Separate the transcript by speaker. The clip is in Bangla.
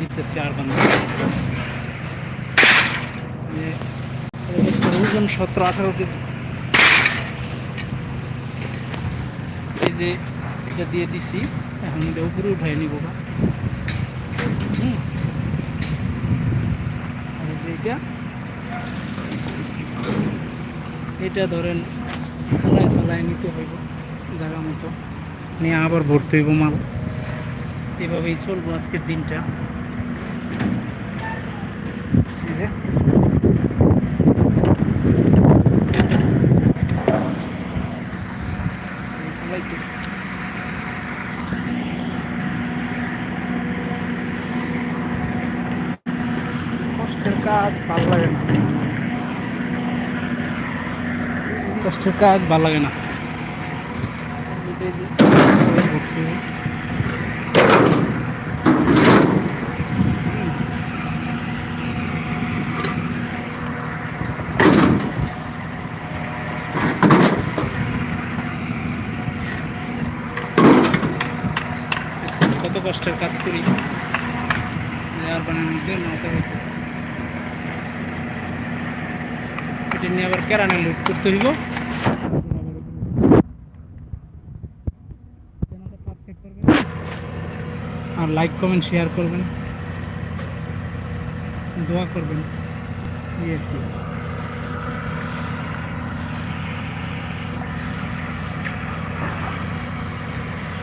Speaker 1: দিতেছে আর বান্ধব ওজন সতেরো, আঠারো কেজি। এই যে এটা দিয়ে দিছি, এখন এটা উপরে উঠাই নিব বা এটা ধরেন চালায় চালায় নিতে হইব জায়গা মতো। নিয়ে আবার ভর্তি হইব মাল। এভাবেই চলবো আজকের দিনটা। কষ্টের কাজ ভালো লাগে না। কষ্টের কাজ ভালো লাগে না এই যে, এই ভর্তি হয়ে। হুম। কত কষ্টের কাজ করি। আর মধ্যে হইতেছে। এটা নিয়ে আবার কেরানে লুট করতে হইব। আর লাইক কমেন্ট শেয়ার করবেন। দোয়া করবেন।